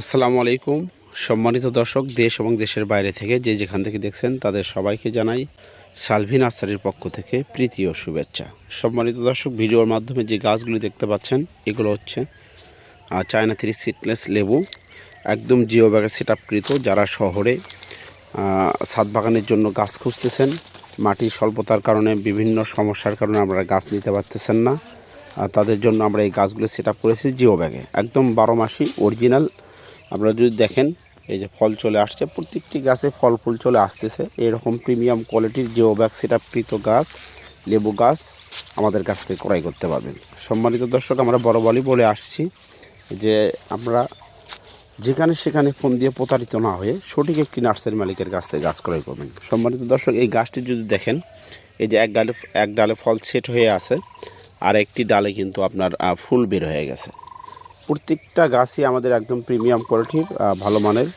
আসসালামু আলাইকুম। সম্মানিত দর্শক, দেশ এবং দেশের বাইরে থেকে যে যেখান থেকে দেখছেন, তাদের সবাইকে জানাই সালভিন নার্সারির পক্ষ থেকে প্রীতি ও শুভেচ্ছা। সম্মানিত দর্শক, ভিডিওর মাধ্যমে যে গাছগুলি দেখতে পাচ্ছেন, এগুলো হচ্ছে চায়না থ্রি সিটলেস লেবু, একদম জিও ব্যাগে সেট আপকৃত যারা শহরে ছাদ বাগানের জন্য গাছ খুঁজতেছেন, মাটির স্বল্পতার কারণে, বিভিন্ন সমস্যার কারণে আপনারা গাছ নিতে পারতেছেন না। তাদের জন্য আমরা এই গাছগুলো সেট করেছি জিও ব্যাগে একদম বারো মাসি অরিজিনাল আপনারা যদি দেখেন, এই যে ফল চলে আসছে, প্রত্যেকটি গাছে ফল ফুল চলে আসতেছে। এরকম প্রিমিয়াম কোয়ালিটির জিও ব্যাগ সেট আপকৃত গাছ, লেবু গাছ আমাদের কাছ থেকে ক্রয় করতে পারবেন। সম্মানিত দর্শক, আমরা বড় বলি বলে আসছি যে আমরা যেখানে সেখানে ফোন দিয়ে প্রতারিত না হয়ে সঠিক একটি নার্সারি মালিকের কাছ থেকে গাছ ক্রয় করবেন। সম্মানিত দর্শক, এই গাছটি যদি দেখেন, এই যে এক ডালে এক ডালে ফল সেট হয়ে আছে, আর একটি ডালে কিন্তু আপনার ফুল বের হয়ে গেছে। প্রত্যেকটা গাছই আমাদের একদম প্রিমিয়াম কোয়ালিটির ভালো মানের।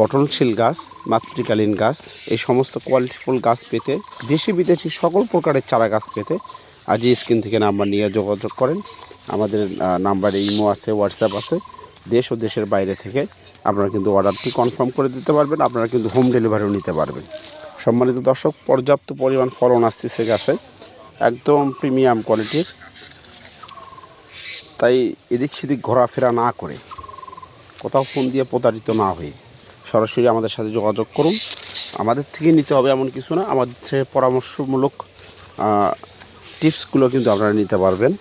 গঠনশীল গাছ, মাতৃকালীন গাছ, এই সমস্ত কোয়ালিটিফুল গাছ পেতে, দেশি বিদেশি সকল প্রকারের চারা গাছ পেতে আজই স্ক্রিন থেকে নাম্বার নিয়ে যোগাযোগ করেন। আমাদের নাম্বারে ইমো আছে, হোয়াটসঅ্যাপ আছে। দেশ ও দেশের বাইরে থেকে আপনারা কিন্তু অর্ডারটি কনফার্ম করে দিতে পারবেন, আপনারা কিন্তু হোম ডেলিভারিও নিতে পারবেন। সম্মানিত দর্শক, পর্যাপ্ত পরিমাণ ফলন আসতেছে গাছে। একদম প্রিমিয়াম কোয়ালিটির তাই এদিক সেদিক ঘোরাফেরা না করে কোথাও ফোন দিয়ে প্রতারিত না হয়ে সরাসরি আমাদের সাথে যোগাযোগ করুন। আমাদের থেকে নিতে হবে এমন কিছু না। আমাদের থেকে পরামর্শমূলক টিপসগুলো কিন্তু আপনারা নিতে পারবেন।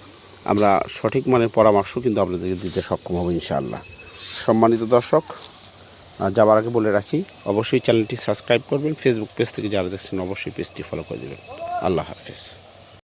আমরা সঠিক মানের পরামর্শ কিন্তু আপনাদেরকে দিতে সক্ষম হব ইনশাআল্লাহ। সম্মানিত দর্শক যাবার আগে বলে রাখি, অবশ্যই চ্যানেলটি সাবস্ক্রাইব করবেন। ফেসবুক পেজ থেকে যারা দেখছেন, অবশ্যই পেজটি ফলো করে দেবেন। আল্লাহ হাফেজ।